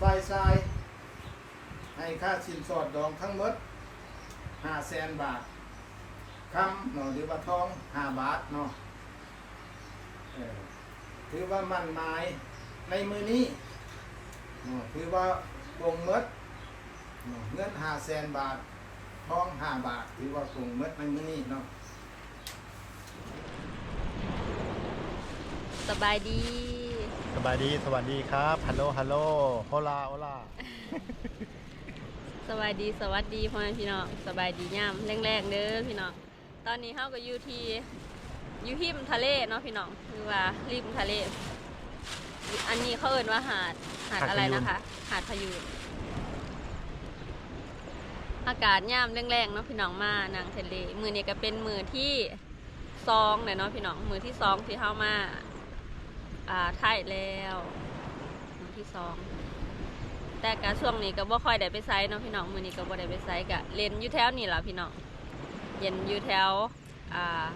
ฝ่ายชาย ให้ค่าสินสอดดองทั้งหมดห้าแสนบาทคำเนาะหรือว่าทองห้าบาทเนาะเอถือว่ามั่นหมายในมือนี้เนาะถือว่าคงหมดเนาะเงินห้าแสนบาททองห้าบาทถือว่าคงหมดในมือนี้เนาะสบายดี สบายดีสวัสดีครับฮัลโหลฮัลโหลโฮลาโฮลาสบายดีสวัสดีพ่อแม่พี่น้องสบายดีย่ำแรงๆเด้อพี่น้องตอนนี้เฮาก็อยู่ที่อยู่หิมทะเลเนาะพี่น้องคือว่าริมทะเล อันนี้เขาเอ่นว่าหาดหาดหาดอะไรพยูนนะคะ หาดพยูนอากาศย่ำแรงๆเนาะพี่น้องมานางทะเลมือนี้ก็เป็นมือที่สองเลยเนาะพี่น้องมือที่สองที่เฮามา อ่าไทยแล้วมือที่สองแต่กะช่วงนี้ก็บ่ค่อยได้ไปไซเนาะพี่น้องมือนี้ก็บ่ได้ไปไซกะเล่นอยู่แถวนี่แหละพี่น้องเย็นอยู่แถวอ่า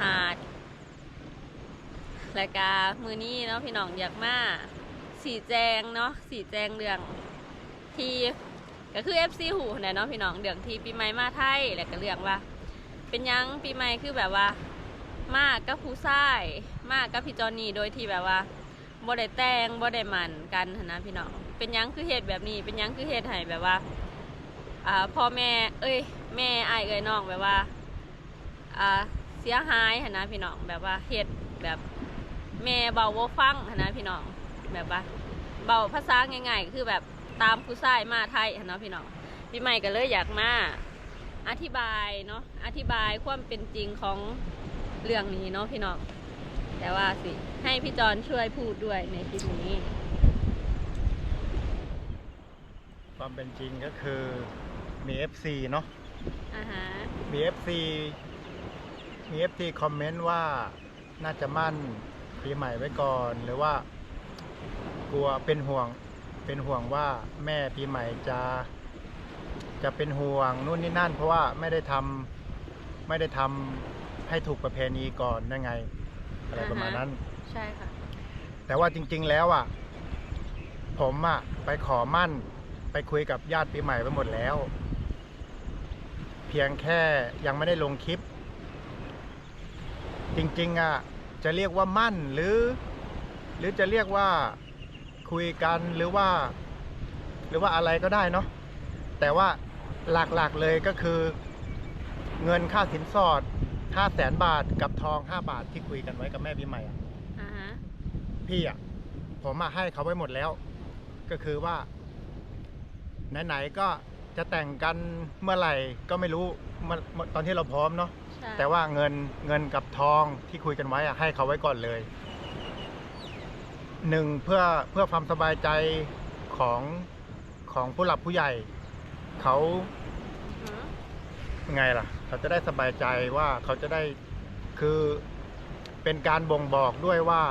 หาดแล้วก็มื้อนี้เนาะพี่น้องอยากมาสีแจงเนาะสีแจงเรื่องที่ก็คือ FC หูแหละเนาะพี่น้องเรื่องที่ปีใหม่มาไทยแล้วก็เรื่องว่า เป็นยังปีใหม่คือแบบว่า มากกับผู้ชาย มากกับพี่จอนนี่โดยที่แบบว่าบ่ได้แต่งบ่ได้มันกันหั้นนะพี่น้องเป็นหยังคือเหตุแบบนี้ เป็นหยังคือเหตุให้แบบว่าอ่าพ่อแม่ เอ้ย แม่อ้ายเอ้ยน้องแบบว่าอ่าเสียหายหั้นนะพี่น้องแบบว่าเหตุแบบแม่เบาบ่ฟังหั้นนะพี่น้องแบบว่าเบาภาษาง่ายๆก็คือแบบตามผู้ชายมาไทยหั้นนะพี่น้องพี่ใหม่ก็เลยอยากมาอธิบายเนาะอธิบายความเป็นจริงของเรื่องนี้เนาะพี่น้อง แต่ว่าสิ ให้พี่จอนช่วยพูดด้วยในคลิปนี้ ความเป็นจริงก็คือมี FC เนาะอ่าฮะมี FC มี FC คอมเมนต์ว่าน่าจะมั่นปีใหม่ไว้ก่อน หรือว่ากลัวเป็นห่วงเป็นห่วงว่าแม่ปีใหม่จะจะเป็นห่วงนู่นนี่นั่น เพราะว่าไม่ได้ทำไม่ได้ทำให้ถูกประเพณีก่อนนั่นไง อะไรประมาณนั้น ใช่ค่ะ แต่ว่าจริง ๆ แล้วอะผมอะไปขอมั่น ไปคุยกับญาติปีใหม่ไปหมดแล้ว เพียงแค่ยังไม่ได้ลงคลิป จริง ๆ อะ จะเรียกว่ามั่นหรือ หรือจะเรียกว่าคุยกันหรือว่า หรือว่าอะไรก็ได้เนาะแต่ว่าหลักๆเลยก็คือ เงินค่าสินสอด 5แสนบาทกับทอง5บาทที่คุยกันไว้กับแม่ปีใหม่อะอ่าฮะพี่อะ ผมมาให้เขาไว้หมดแล้ว ก็คือว่า ไหนๆก็จะแต่งกันเมื่อไหร่ก็ไม่รู้เมื่อเมื่อตอนที่เราพร้อมเนาะ ใช่แต่ว่าเงินเงินกับทองที่คุยกันไว้อะให้เขาไว้ก่อนเลยหนึ่งเพื่อเพื่อความสบายใจของของผู้หลักผู้ใหญ่ เขาอืม ไงล่ะ เขาจะได้สบายใจว่าเขาจะได้คือเป็นการบ่งบอกด้วยว่า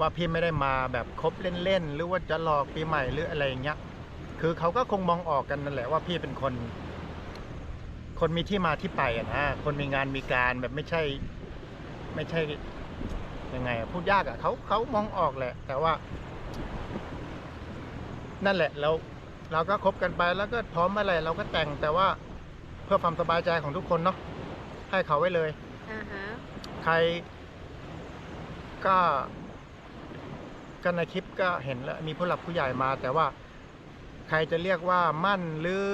ว่าพี่ไม่ได้มาแบบคบเล่นๆหรือว่าจะหลอกปีใหม่หรืออะไรอย่างเงี้ย คือเขาก็คงมองออกกันนั่นแหละว่าพี่เป็นคน คนมีที่มาที่ไปอะนะคนมีงานมีการแบบไม่ใช่ ไม่ใช่ยังไงพูดยากอะเขาเขามองออกแหละ แต่ว่า นั่นแหละเราเราก็คบกันไปแล้วก็พร้อมเมื่อไรเราก็แต่งแต่ว่า เพื่อความสบายใจของทุกคนเนาะให้เขาไว้เลย อ่าฮะใคร ก็ก็ในคลิปก็เห็นแล้วมีผู้หลักผู้ใหญ่มา แต่ว่าใครจะเรียกว่ามั่นหรือ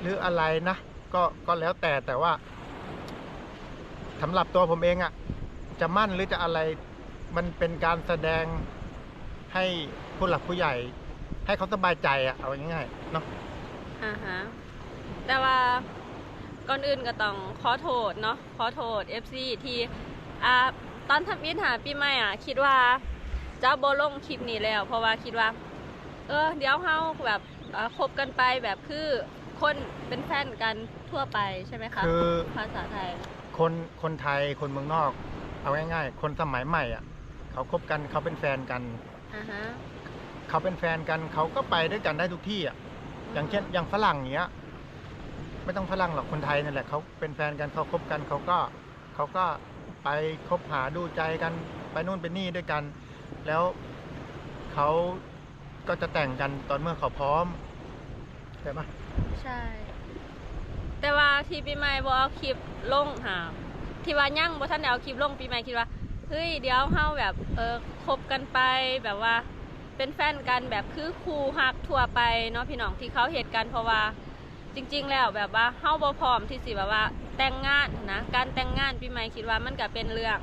หรืออะไรนะก็ก็แล้วแต่แต่ว่าสำหรับตัวผมเองอะ่ะ จะมั่นหรือจะอะไร มันเป็นการแสดงให้ผู้หลักผู้ใหญ่ ให้เขาสบายใจอะ่ะเอาง่ายๆเนาะ อ่าฮะแต่ว่า ก่อนอื่นก็ต้องขอโทษเนาะขอโทษ FC ที่อ่าตอนทำอินหาปีใหม่อะ คิดว่าจะโบลงคลิปนี้แล้ว เพราะว่าคิดว่า เออเดี๋ยวเฮาแบบอ่าคบกันไปแบบคือคนเป็นแฟนกันทั่วไปใช่ไหมคะ คือภาษาไทย คนคนไทยคนเมืองนอก เอาง่ายๆ คนสมัยใหม่อะเขาคบกันเขาเป็นแฟนกัน อ่าฮะเขาเป็นแฟนกันเขาก็ไปด้วยกันได้ทุกที่อะอย่างเช่นอย่างฝรั่งเนี้ย ไม่ต้องฝรั่งหรอกคนไทยนั่นแหละเขาเป็นแฟนกันเขาคบกันเขาก็เขาก็ไปคบหาดูใจกันไปนู่นไปนี่ด้วยกัน แล้วเขาก็จะแต่งกันตอนเมื่อเขาพร้อมใช่ปะใช่ แต่ว่าที่ปีใหม่บ่เอาคลิปลงหาที่ว่ายั่งบ่ทันได้เอาคลิปลงปีใหม่คิดว่าเฮ้ยเดี๋ยวเฮาแบบเออคบกันไปแบบว่าเป็นแฟนกันแบบคือคู่ฮักทั่วไปเนาะพี่น้องที่เขาเหตุกันเพราะว่า จริง ๆ แล้วแบบว่าเฮาบ่พร้อมที่สิแบบว่า แต่งงานนะการแต่งงานปีใหม่คิดว่ามันก็เป็นเรื่อง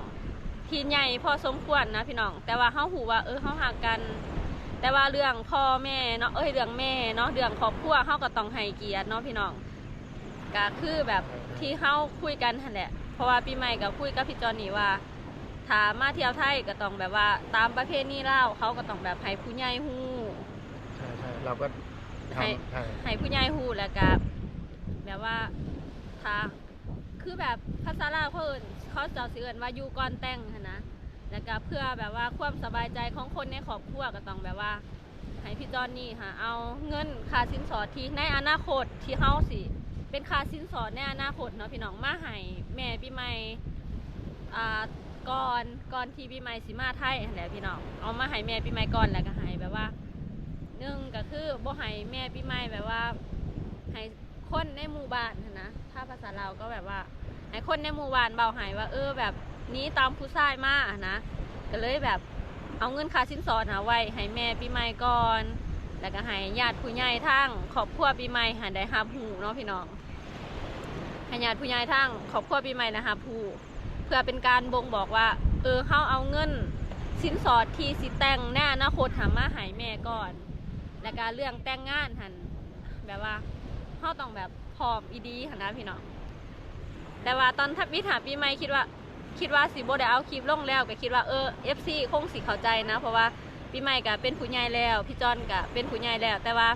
ที่ใหญ่พอสมควรนะพี่น้อง แต่ว่าเฮาหูว่าเออเฮาหักกัน แต่ว่าเรื่องพ่อแม่เนาะเอ้ยเรื่องแม่เนาะเรื่องครอบครัวเฮาก็ต้องให้เกียรติเนาะพี่น้องก็คือแบบที่เฮาคุยกันนั่นแหละ เพราะว่าปีใหม่ก็คุยกับพี่จอนนี่ว่าถ้ามาเที่ยวไทยก็ต้องแบบว่า ตามประเพณีเล่าเขาก็ต้องแบบให้ผู้ใหญ่ฮู้ใช่ใช่เราก็ ให้ทำใช่ ให้ผู้ใหญ่ฮู้แล้วก็แบบว่าถ้าคือแบบภาษาลาวเขาเอิ้นเขาเจ้าสิเอิ้นว่าอยู่ก่อนแต่งหั้นนะแล้วก็เพื่อแบบว่าความสบายใจของคนในครอบครัวก็ต้องแบบว่า ให้พี่จอนนี่ค่ะเอาเงินค่าสินสอดที่ในอนาคตที่เฮาสิ เป็นค่าสินสอดในอนาคตเนาะพี่น้องมาให้แม่พี่ใหม่อ่าก่อนก่อนที่พี่ใหม่สิมาไทยนั่นแหละพี่น้องเอามาให้แม่พี่ใหม่ก่อนแล้วก็ให้แบบว่า หนึ่งก็คือบ่ให้แม่พี่ใหม่แบบว่าให้คนในหมู่บ้านนะถ้าภาษาเราก็แบบว่าให้คนในหมู่บ้านเบาหายว่า เออแบบนี้ตามผู้ชายมาอะนะก็เลยแบบเอาเงินค่าสินสอดหาไว้ให้แม่ปีใหม่ก่อน แล้วก็ให้ญาติผู้ใหญ่ทั้งครอบครัวปีใหม่หาได้รับหูเนาะพี่น้องให้ญาติผู้ใหญ่ทั้งครอบครัวปีใหม่นะรับหูเพื่อเป็นการบ่งบอกว่า เออเฮาเอาเงินสินสอดที่สิแต่งแน่อนาคตหามาให้แม่ก่อน แล้วก็เรื่องแต่งงานหันแบบว่าเฮาต้องแบบพร้อมอีดีหันนะพี่น้องแต่ว่าตอนทับวิถามปีใหม่คิดว่าคิดว่าสิบ่ได้เอาคลิปลงแล้วก็คิดว่าเออ FC คงสิเข้าใจนะ เพราะว่าปีใหม่ก็เป็นผู้ใหญ่แล้ว พี่จอนก็เป็นผู้ใหญ่แล้ว แต่ว่า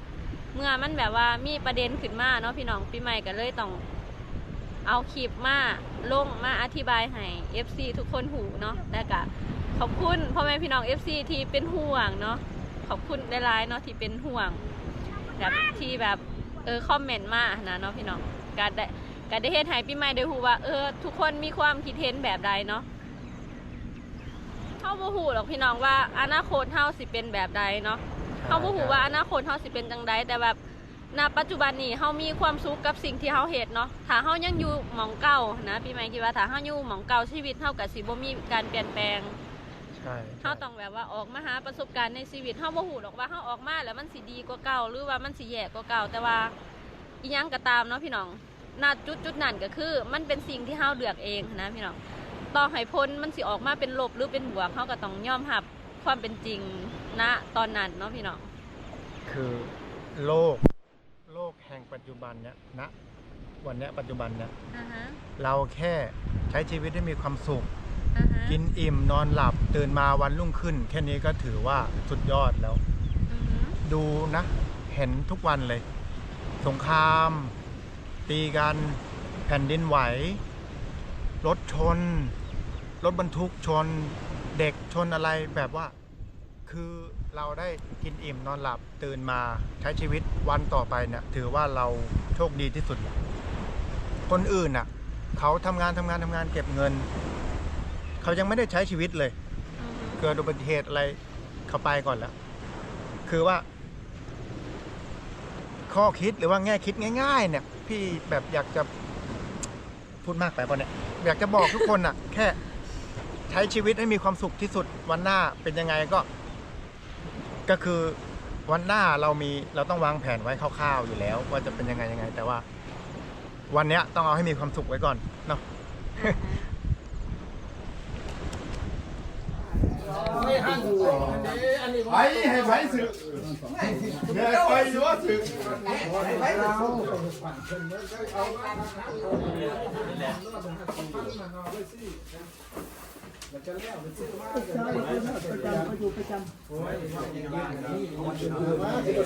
เมื่อมันแบบว่ามีประเด็นขึ้นมาเนาะพี่น้องปีใหม่ก็เลยต้องเอาคลิปมาลงมาอธิบายให้ FC ทุกคนหูเนาะแล้วก็ขอบคุณพ่อแม่พี่น้อง FC ที่เป็นห่วงเนาะ ขอบคุณหลายเนาะที่เป็นห่วงแบบที่แบบเออคอมเมนต์มานะเนาะพี่น้องก็ได้ก็ได้เฮ็ดให้ปีใหม่ได้ฮู้ว่าเออทุกคนมีความคิดเห็นแบบใดเนาะเฮาบ่ฮู้หรอกพี่น้องว่าอนาคตเฮาสิเป็นแบบใดเนาะเฮาบ่ฮู้ว่าอนาคตเฮาสิเป็นจังใดแต่แบบณปัจจุบันนี้เฮามีความสุขกับสิ่งที่เฮาเฮ็ดเนาะถ้าเฮายังอยู่หม่องเก่านะปีใหม่คิดว่าถ้าเฮาอยู่หม่องเก่าชีวิตเฮาก็สิบ่มีการเปลี่ยนแปลง เฮาต้องแบบว่าออกมาหาประสบการณ์ในชีวิตเฮาบ่ฮู้หรอกว่าเฮาออกมาแล้วมันสิดีกว่าเก่า หรือว่ามันสิแย่กว่าเก่า แต่ว่าอีหยังก็ตามเนาะพี่น้องณจุดจุดนั้นก็คือ มันเป็นสิ่งที่เฮาเลือกเองนะพี่น้องต่อให้พ้นมันสิออกมาเป็นลบหรือเป็นบวกเฮาก็ต้องยอมรับความเป็นจริงณตอนนั้นเนาะพี่น้องคือโลกโลกแห่งปัจจุบันเนี้ยณวันเนี้ยปัจจุบันเนี้ยอ่าฮะเราแค่ใช้ชีวิตให้มีความสุข อ่าฮะกินอิ่มนอนหลับตื่นมาวันรุ่งขึ้น แค่นี้ก็ถือว่าสุดยอดแล้ว อือฮึดูนะ เห็นทุกวันเลย สงคราม ตีกัน แผ่นดินไหว รถชน รถบรรทุกชน เด็กชนอะไรแบบว่า คือเราได้กินอิ่มนอนหลับตื่นมาใช้ชีวิตวันต่อไปเนี่ย ถือว่าเราโชคดีที่สุดแล้วคนอื่นน่ะ เขาทำงานทำงานทำงานเก็บเงิน เขายังไม่ได้ใช้ชีวิตเลยอือฮึเกิดอุบัติเหตุอะไรเข้าไปก่อนแล้ว คือว่า ข้อคิดหรือว่าแง่คิดง่าย ๆ เนี่ย พี่แบบอยากจะพูดมากไปป่ะเนี่ย อยากจะบอกทุกคนน่ะ แค่ใช้ชีวิตให้มีความสุขที่สุดวันหน้าเป็นยังไงก็ ก็คือวันหน้าเรามีเราต้องวางแผนไว้คร่าวๆอยู่แล้ว ว่าจะเป็นยังไงยังไง แต่ว่า วันเนี้ยต้องเอาให้มีความสุขไว้ก่อนเนาะ ไม่หัน ไปให้ไปสึกเดี๋ยไปอยู่ว่าสึก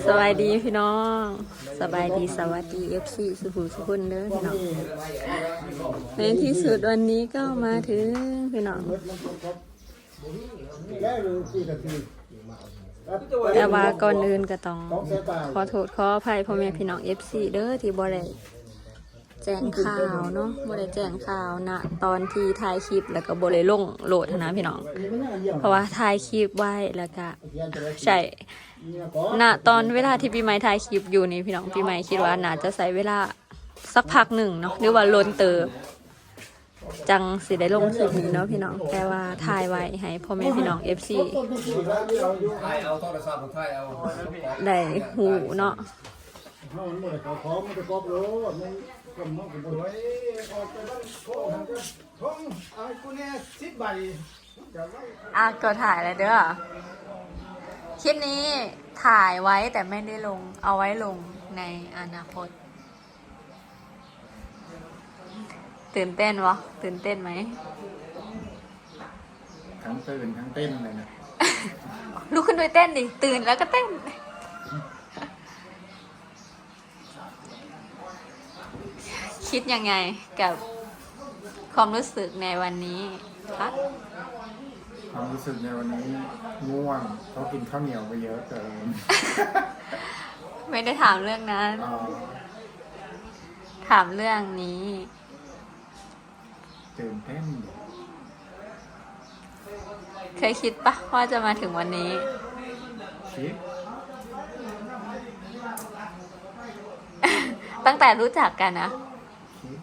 สบายดีพี่น้อง สบายดีสวัสดี FC สุขุมสุขุนเด้อพี่น้อง ในที่สุดวันนี้ก็มาถึงพี่น้อง แต่ว่าก่อนอื่นก็ต้องขอโทษขออภัยพ่อแม่พี่น้อง FC เด้อที่บ่ได้แจ้งข่าวเนาะบ่ได้แจ้งข่าวนะตอนที่ถ่ายคลิปแล้วก็บ่ได้ลงโหลดนะพี่น้อง เพราะว่าถ่ายคลิปไว้แล้วก็ใช่ณตอนเวลาที่ปีใหม่ถ่ายคลิปอยู่นี่พี่น้องปีใหม่คิดว่าน่าจะใช้เวลาสักพักหนึ่งเนาะหรือว่าล้นเติบ จังสิได้ลงคลิปนี้เนาะพี่น้องแต่ว่าถ่ายไว้ให้พ่อแม่พี่น้อง FC ถ่ายเอาโทรศัพท์ถ่ายเอาได้หูเนาะเฮามันบ่ได้เข้าของมันจะกอบโลมันก็มันก็บ่ได้ออกไปบ้านโคหันก็ทงเอากูแน่10ใบจะไว้อะก็ถ่ายเลยเด้อคลิปนี้ถ่ายไว้แต่ไม่ได้ลงเอาไว้ลงในอนาคต ตื่นเต้นวะตื่นเต้นไหมทั้งตื่นทั้งเต้นเลยนะ ลุกขึ้นด้วยเต้นดิ ตื่นแล้วก็เต้น คิดยังไงกับความรู้สึกในวันนี้คะความรู้สึกในวันนี้ง่วงเพราะกินข้าวเหนียวไปเยอะเกินไม่ได้ถามเรื่องนั้น อ่าถามเรื่องนี้ ตื่นเต้นเคยคิดปะว่าจะมาถึงวันนี้คิดตั้งแต่รู้จักกันนะคิด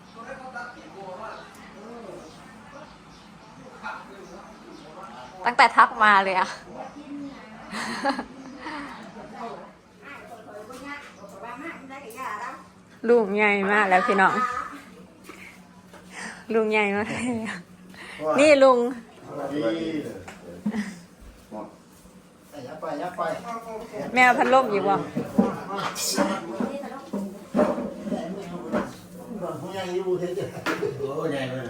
ตั้งแต่ทักมาเลยอะลุงใหญ่มากแล้วพี่น้อง ลุงใหญ่มากเลยอะนี่ลุงดียับไปยับไปแมวพัดลมอยู่บ่ผู้ใหญ่อยู่เฮ็ดจังโอ้ใหญ่เลย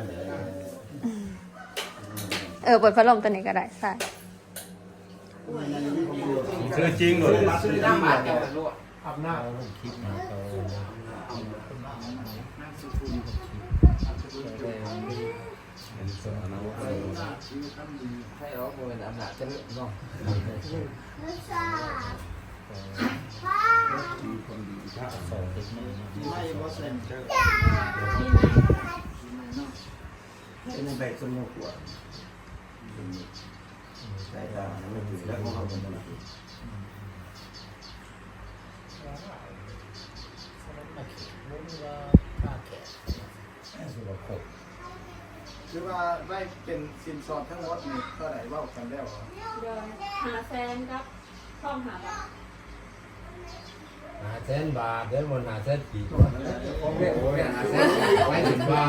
เออเปิดพัดลมตัวนี้ก็ได้ใช่ซื้อจริงเลยซื้อน้ำมันกันอาบน้ ให้เอาเป็นอำนาจจะเลือกเนาะไม่บ่เซนเป็นแบบสมุกว่ะใส่ตาไม่ถึงแล้วก็เอาเป็นอะไร คือว่าได้เป็นสินสอดทั้งหมดนี่เท่าไหร่เว้ากันแล้วเหรอหาแฟนครับชอบหาหาเส้นบาทเดินบนหาเส้นปีโอ้ยหาเส้นไม่ถึงบ้าน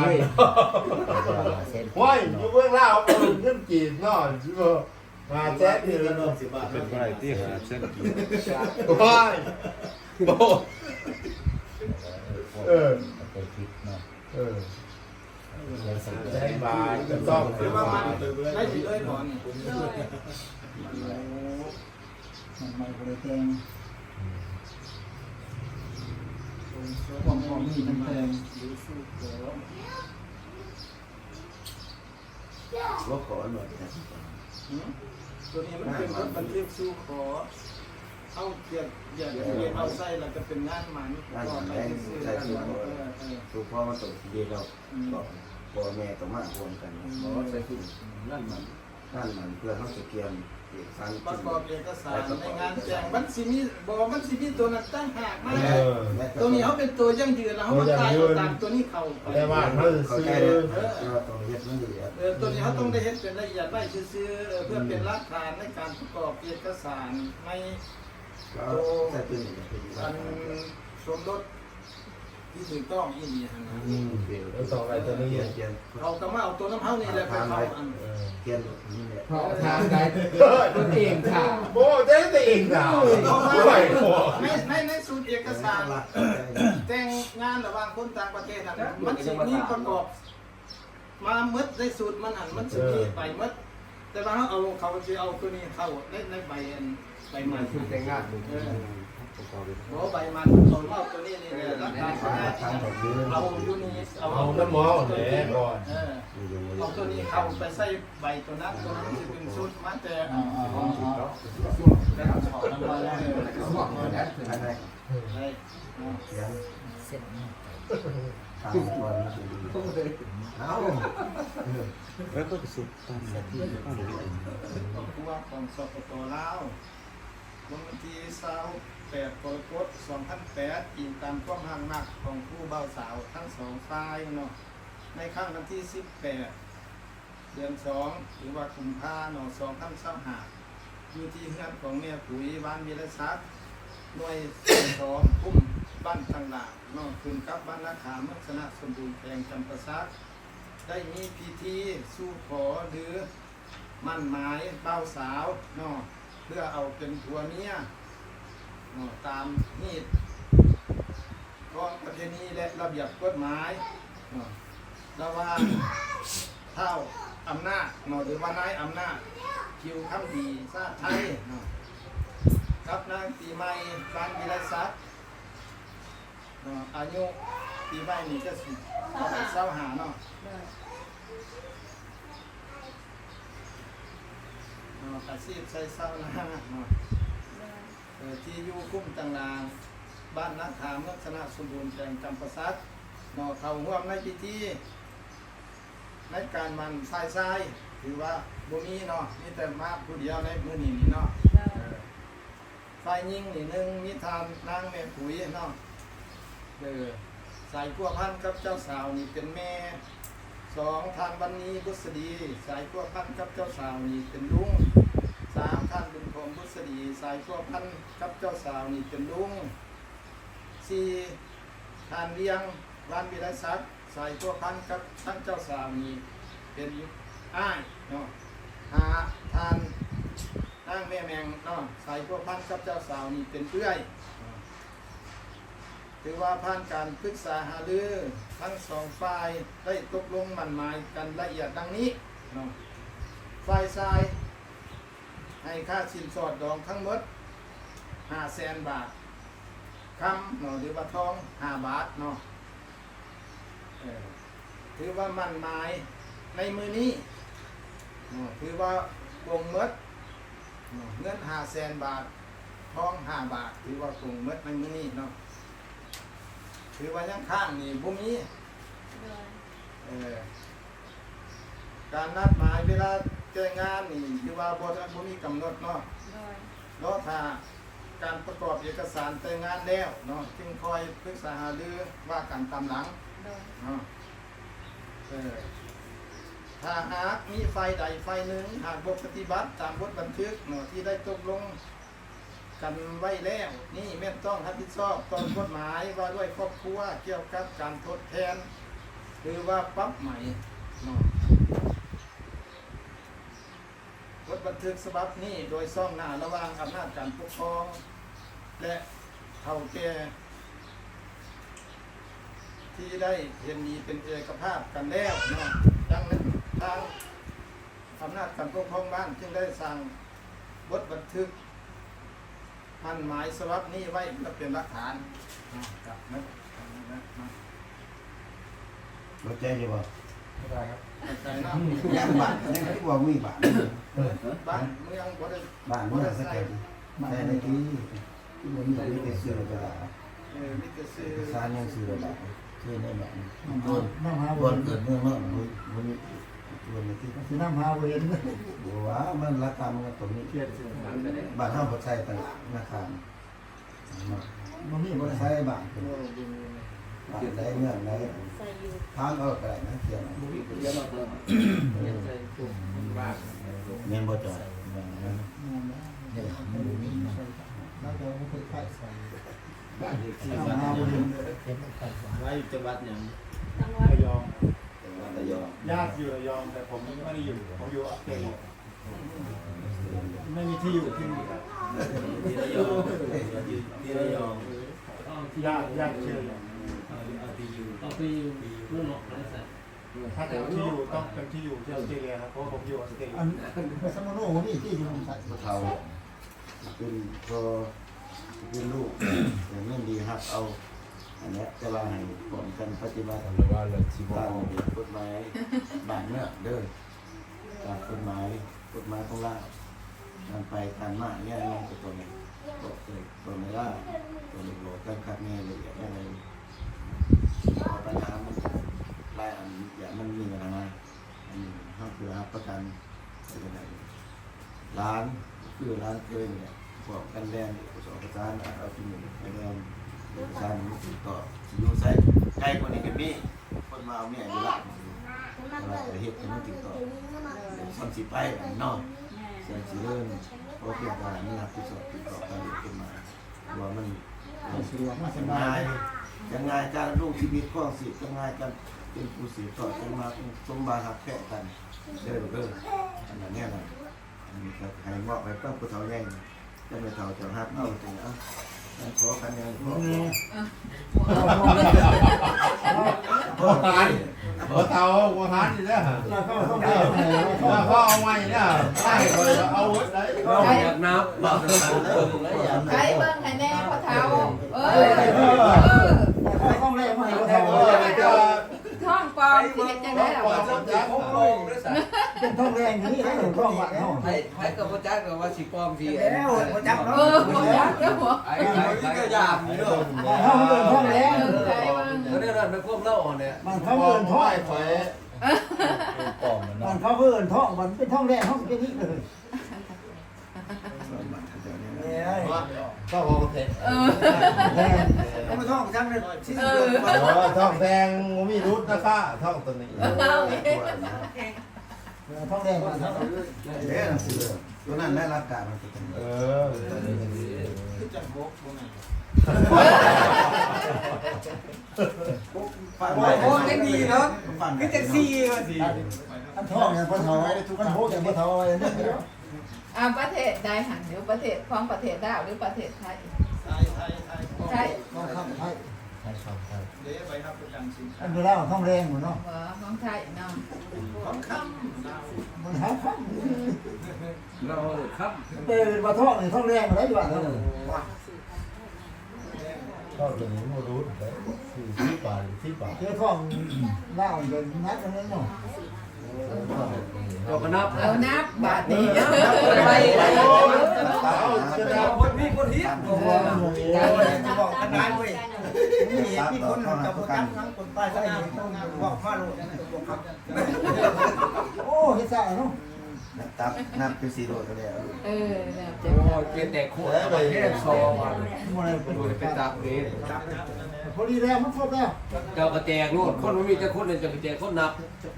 ว้ายอยู่เบื้องล่างเอาปืนขึ้นจีบเนาะจิบหาเส้นนี่แล้วเนาะเป็นไรที่หาเส้นกินว้ายโบเออเออ เส้นบาทก็ต้องคืเส้อนว่าบามันทได้สิเลยก่อนนี่มันไม่ได้แจ้งความพร้อมมีทั้งแจ้งว่าขอหน่อยนะตัวนี้มันเป็นรถบรรทุกสู้ขอเอาเกียร์เกียร์เกียร์เอาใส่แล้วก็เป็นงานมันก็ไม่ได้ซื้อกันเออเออทุกพ่อมาตกทีเดียวเราก็ พ่อแม่ก็มารวมกันเพราะใส่ถุงนั่นมันนั่นมันเพื่อเขาจะเกียมเอกสารประกอบเอกสารในงานแจ้งมันสิมีบอกมันสิมีตัวนั้นตั้งหากมาเออตัวนี้เขาเป็นตัวยั่งยืนแล้วเขามาตายเอาตามตัวนี้เข้าไปแต่ว่าเขาเขาซื้อใกล้เลยเราต้องเฮ็ดมันดีอะเออตัวนี้เขาต้องได้เห็นเป็นละเอียดไว้ซื่อๆเออเพื่อเป็นหลักฐานในการประกอบเอกสารไม่เราใส่ตัวนี้เป็นอันสมรส ที่ถูกต้องอีนี่ฮะนะอืมแล้วต่อไปตัวนี้เกียนเกียนเอากระมาเอาตัวน้ำเฮานี่แหละไปเข้าอันเออเกียนนี่แหละเพราะทางใดตัวเองค่ะโบเต้ตัวเองค่ะเอามาด้วยโอ้ในในในสูตรเอกสารแต่งงานระหว่างคนต่างประเทศนั่นมันสิมีประกอบ มาหมดในสูตรมันหันมันสิมีไปหมดแต่ว่าเขาเอาเขาจะเอาตัวนี้เข้าในในใบอันใบใหม่คือแต่งงาน เออโอ้ใบมันเขาเล่าตัวนี้นี่เนี่ยราคาทางทางแบบนี้เอาอยู่นี่เอาน้ำหมอแหละก่อนเอาตัวนี้เข้าไปใส่ใบตัวนั้นตัวนั้นจะเป็นชุดมาแต่เอเอาเอาแล้วก็ถอดตันเลยภายในเฮ้ยเอาเขียนทางก่อนเอาแล้วก็สุดตามที่ต้องรู้ผู้ว่าของสปปลาว วันที่เสาแปดกรกฎสองพันแปดอิงตามความห่างมักของผู้เบาสาวทั้งสองฝ่ายเนาะในครั้งวันที่สิบแปดเดือนสองหรือว่ากุมภาเนาะสองพันสามห้าอยู่ที่เฮือนของแม่ปุ๋ยบ้านมีรศักดิ์หน่วยสองคุ้มบ้านต่างหลักนาะคืนกับบ้านนาขาเมืองชนะสมบูรณ์แปลงจำปาซักได้มีพิธีสู่ขอหรือมั่นหมายเบ้าสาวนาะ เพื่อเอาเป็นผัวเมียตามนีดของประเพณีและระเบียบกฎหมายระว่าเท่าอำนาจหรือว่านายอำนาจคิวคำดีซาไทยเนาะกับนางปีใหม่บานวิไลศักดิ์อายุปีใหม่นี่ก็สิเศร้าหาเนาะเนาะ อาชีพใช้เศร้านะเนาะเออที่อยู่คุ้มต่างๆบ้านนักขามเมืองชนะสมบูรณ์แจงจำปาสักเนาะเขาร่วมในพิธีในการมันทรายทรายๆถือว่าบ่มีเนาะมีแต่มาผู้เดียวในมื้อนี้นี่เนาะเออฝ่ายยิงนี่หนึงมีทานนางแม่ปุ๋ยเนาะเออสายพัวพันกับเจ้าสาวนี่เป็นแม่สองทานวันนี้บุษดี สายพัวพันกับเจ้าสาวนี่เป็นลุง สามท่านเป็นพรมบุษดีสายพัวพันกับเจ้าสาวนี่เป็นลุงสี่ทานเลี้ยงวันวิไลศักดิ์สายพัวพันกับท่านเจ้าสาวนี่เป็นอ้ายเนาะหาทานนางแม่แมงเนาะสายพัวพันกับเจ้าสาวนี่เป็นเอื้อยถือว่าผ่านการปรึกษาหารือทั้งสองฝ่ายได้ตกลงหมั่นหมายกันละเอียดดังนี้เนาะฝ่ายชาย ให้ค่าสินสอดดองทั้งหมดห้าแสนบาทคำเนาะหรือว่าทองห้าบาทเนาะเออถือว่าหมั่นหมายในมือนี้เนาะถือว่าวงหมดเนาะเงินห้าแสนบาททองห้าบาท ถือว่าคงหมดในมือนี้เนาะถือว่ายังข้างนี่บ่มีเออการนัดหมายเวลา แจ้งงานนี่คือว่าบ่ได้บ่มีกำหนดเนาะรอถ้าการประกอบเอกสารแต่งงานแล้วเนาะจึงคอยปรึกษาหารือว่ากันตามหลังเนาะเออถ้าหากมีไฟใดไฟหนึ่งหากบ่ปฏิบัติตามบทบันทึกเนาะที่ได้ตกลงกันไว้แล้วนี่แม่นต้องรับผิดชอบตามกฎหมายว่าด้วยครอบครัวเกี่ยวกับการทดแทน หรือว่าปรับใหม่เนาะ กฎบันทึกฉบับนี้โดยซ่องหน้าระว่างอำนาจการปกครอง และเท่าแก่ที่ได้เห็นดีเป็นเอกภาพกันแล้วเนาะดังนั้นทางอำนาจการปกครองบ้านจึงได้สั่งบทบันทึกมันหมายสวับนี้ไว้เพื่อเป็นหลักฐานอะกลับนะนะนะรถใจอยู่บ่ได้ครับเข้าใจเนาะ ยังบ้านยังที่ว่ามีบ้านบ้านเมืองบ่ได้บ้านเมืองสักแก่แต่ในที่ที่มันมีแต่ซื้อระดับเออมีแต่ซื้สารยังซื้อระดับซื้อในแบบโดนโดนเกิดเมืองนอกมันมันมันที่ที่น้ำหาเวนบัวมันราคามันก็ตรงนี้บ้านเฮาบ่ใช้ตลาดราคามันมีบ่ใช้บ้าน เป็นบ้านใดเมืองใดใส่อยู่ทางเออก็ได้นะเขียนเงินบ่จอดแล้วเราไม่เคยใช้ใส่ที่น้วัดหาเนี่ยวนไว้จังหวัดเนี่ยจังหวัดระยองระยองญาติอยู่ระยองแต่ผมไม่ได้อยู่ผมอยู่ออสเตรเลียไม่มีที่อยู่ที่นี่ที่ระยองที่ระยองญาติญาติชื่อ เอาที่อยู่เอาไปอยู่เรื่องหลอกอะไรสัตว์ถ้าแต่ที่อยู่ต้องเป็นที่อยู่ที่ออสเตรเลียครับเพราะว่าผมอยู่ออสเตรเลียอันสมโนนี่ที่อยู่ใส่เท่าเป็นพอเป็นลูก อย่างนี้ดีครับเอา อันเนี้ยจะว่าให้ผลกันปฏิบัติ หรือว่าเราชิบตาอมกฎหมายบ้านเมืองเด้อตามกฎหมายกฎหมายของเราทำไปทางมาเนี่ยน้องตัวนี้บอกเลยตัวนี้ว่าตัวนี้บอกกันครับแม่เลยอยากอะไร พอปัญหามันหลายอันอย่างมันมีอะไรนะอันนี้ห้ามคือรับประกันอะไรร้านคือร้านเคยเนี่ยบอกกันแดงอุตสาหกรรมเอาที่หนี่ไปแดงอุตสาหกรรมติดต่อสิอยู่ใส่ใกล้กว่านี้กันมีคนมาเอาเมียอยู่ละเราไปเฮ็ดกันมันติดต่อสัมสิไปนอกเสียสิเริ่มเพราะเพียงแต่นี่ครับที่สอบติดต่อกันขึ้นมาว่ามันมันง่าย ยังไงการลูกชีวิตข้องสิยังไงกันเป็นผู้สืบต่อกันมาสมบาหักแค่กันเด้อเด้ออันนั้นเนี่ยนะอันนี้ก็ให้เหมาะไปต้องผู้เฒ่าใหญ่จะไม่เฒ่าจะหักเอาจริงอะขอกันยังขอโบราณโบเตาโบราณนี่นะว่าเขาเอาไว้เนี่ยใช่คนเอาไว้ไหนอยากนับบอกกันเบิ่งแล้วอยากใช้เบิ่งให้แน่พ่อเฒ่าเออเออ ต้องเล่นมา เออจะ ท้ องปลอมสิเฮ็ดจังได๋ล่ะก่อวะนจะจะคงลงด้วยซ้เป็นท้องแรงนี้ให้หลวงพ่อวัดเนาะไอ้ไอ้กับพ่อจักกับว่าสิป้อมพี่แล้วพ่อจักเออบ่อยากเด้อหัวไอ้ไอ้ก็ยามนี่เด้อเขาเดินท้องแรงเออใจเบิ่งก็ได้รับเป็นความเล่าอ่อนเนี่ยมันำเขาเดินท้องถอยมันเขาเดินท้องมันเป็นท้องแรงท้องแค่นี้เลยเนี่ย ก็มองเห็นเออแรงไม่ต้องจังเลยเออท้องแดงมีรุดนะคะท้องตัวนี้เอาเองท้องแรงมันท้องเอ๊ะตัวนั้นได้รับการมันจะเป็นเออคือจังโบกบ่แม่นฟังโอ้ยดีเนาะฟังคือจังซี่ว่าสิมันท้องเนี่ยพ่อเฒ่ามันโหแต่พ่อเฒ่าอะไรเนี่ย อ่าประเทศใดหันอยู่ประเทศของประเทศดาวหรือประเทศไทย ไทยไทยไทยไทยท้องข้ามไทยเดี๋ยวไปรับประกันสินอัค้านเวลาท้องแรงหมดเนาะบ่ของไทยเนาะของคำดาวมันหาข้ามเราครับเดินมาท้องเนี่ยท้องแรงอะไรอยู่บ้างท้องตัวนี้มีรุดสี่สิบบาทสิบบาทเจ้าท้องเล่าเดินนัดกันเลยเนาะ เราก็นับเอานับบาทนี้ไปไปเอาจะได้คนมีคนเฮียจะบอกกันได้เว้ยนี่มีคนจะประกันทั้งคนตายก็ได้บอกมาลูกบอกครับโอ้เฮ็ดซ่าเนาะตับนับเป็นสีโรตัวเดียวเออแบบจะโอ้ยเป็นแต่โคตรไปแค่ซองอะมันดูเป็นตาเด้พอดีแล้วมันครบแล้วเจ้ากระแจกรูดคนมันมีแต่คนเนี่ยจะกระแจกคนนับแล้ว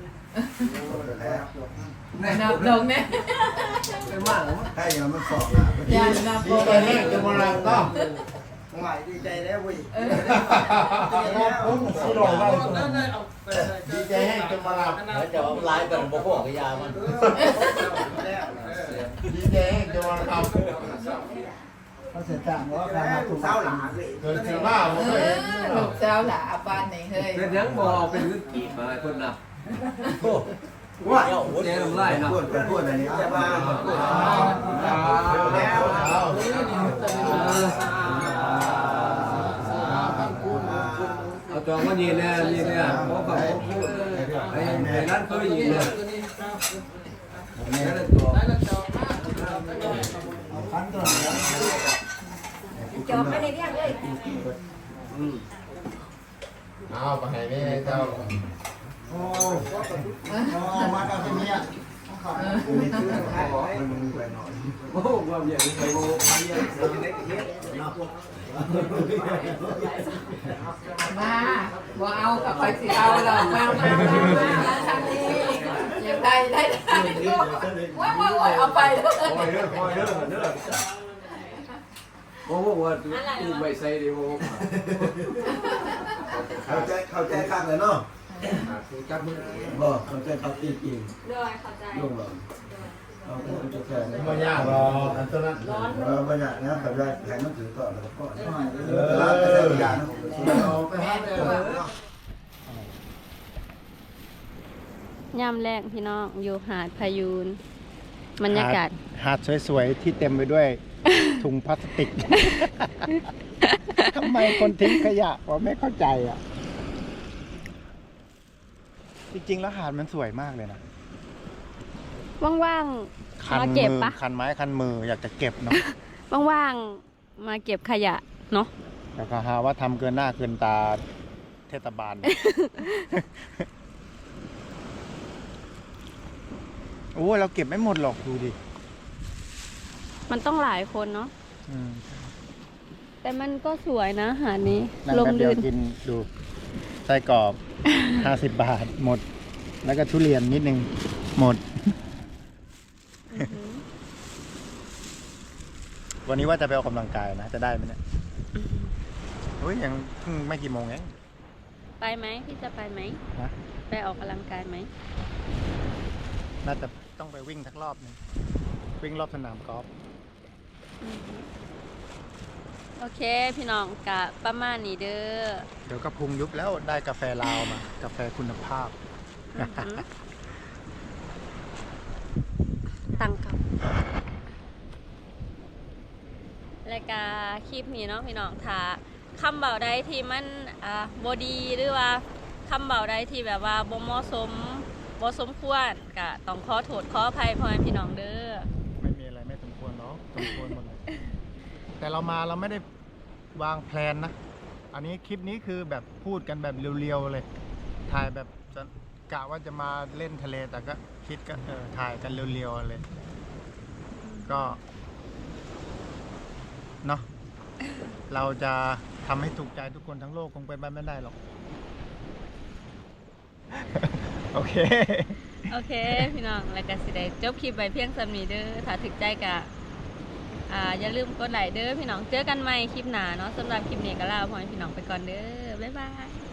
นับลงแน่ไม่มากใช่ยังมันสอบอย่านับดีใจแห้งจะมาลังก็หวายดีใจแล้วเว้ยเออแล้วผมสิรอไว้ดีใจแห้จะมาลังแล้วจะเอาลายกันบ่พวกยามันดีใจแห้จะมาลังเขาเสียตังค์ว่าการมาถูกเศร้าหลาเลยเกิดถึงว่าผมเอก็อเห็นลูกสาวหล่ะปานนี่เฮ้ยเป็นยังบ่อาเป็นเงินกีบมาให้คนนับ ว่าแจ้งน้ำลายเนะพูดพูดอันนี้จะมาแล้วเอาเอาจองมายีแน่ยีแน่เพราะเขาพูดไอ้ไอ้ร้านเคยยีเนี่ยแล้วตัวพันตัวนี้จบไปในเรื่องเลยอืมเอาไปให้แม่เจ้า โอ้โอ้มากับที่นี่มีชื่อมันมึงไปหน่อยโอ้ว่าอย่างนี้ไปโอ้ยมาบ่เอากับไปสิเอาดอกมามามามาทางนี้ยังได้ได้ได้ว่าว่าว่าเอาไปเลยคอยเด้อคอยเด้อเด้อโอ้โหว่าดูไม่ใส่ดิโอ้เข้าใจเข้าใจข้างเลยเนาะ คือจับมือบอกเข้าใจเขาตีจริงด้วยเข้าใจลงหรอเอาเข้าใจแค่ไม่ยากหรอกอันตัวนั้นเออบรรยากาศนะเข้าใจแข่งมันถือต่อแล้วก็เออร้านก็ได้ยานะเอาไปหาตัวย่ำแรกพี่น้องอยู่หาดพายูนบรรยากาศ หาดสวยๆ ที่เต็มไปด้วย ถุงพลาสติกทำไมคนทิ้งขยะวะไม่เข้าใจอะ จริงๆแล้วหาดมันสวยมากเลยนะ ว่างคัๆ มาเก็บมืปะคันไม้คันมืออยากจะเก็บเนาะ ว่างๆ มาเก็บขยะเนาะ แต่ก็หาว่าทำเกินหน้าเกินตาเทศบาล โอ้ยเราเก็บไม่หมดหรอกดูดิมันต้องหลายคนเนาะ อืมแต่มันก็สวยนะหาดนี้นั่งลมแป๊บเดีลื่ยวนกินดูไส้กรอบห้าสิบบาทหมด แล้วก็ทุเรียนนิดนึงหมดอือหือวันนี้ว่าจะไปออกกำลังกายนะ จะได้ไหมเนี่ยเฮ้ยยังเพิ่งไม่กี่โมงเอง ไปไหมพี่จะไปไหมฮะ ไปออกกำลังกายไหมน่าจะต้องไปวิ่งทักรอบหนึงวิ่งรอบสนามกอล์ฟอือหือ โอเค พี่น้องกะประมาณนี้เด้อเดี๋ยวก็พุงยุบแล้วได้กาแฟลาวมา กาแฟคุณภาพ อือหือตังกับรายการคลิปนี้เนาะพี่น้องถ้าคำเบาใดที่มันอ่าบดีหรือว่าคำเบาใดที่แบบว่าบ่เหมาะสมบ่สมควรก็ต้องขอโทษขออภัยพ่อแม่พี่น้องเด้อ ไม่มีอะไรไม่สมควรเนาะสมควรหมดเลย แต่เรามาเราไม่ได้วางแพลนนะ อันนี้คลิปนี้คือแบบพูดกันแบบเรียวๆเลย ถ่ายแบบจะกะว่าจะมาเล่นทะเลแต่ก็คิดก็เออถ่ายกันเรียวๆเลย ก็เนาะเราจะทำให้ถูกใจทุกคนทั้งโลกคงเป็นไปไม่ได้หรอก โอเค โอเค พี่น้อง แล้วก็สิได้จบคลิปไปเพียงสำนีเด้อถ้าถึกใจกะ อ่าอย่าลืมกดไลค์เด้อพี่น้องเจอกันใหม่คลิปหน้าเนาะสำหรับคลิปนี้ก็ลาพ่อพี่น้องไปก่อนเด้อบ๊ายบาย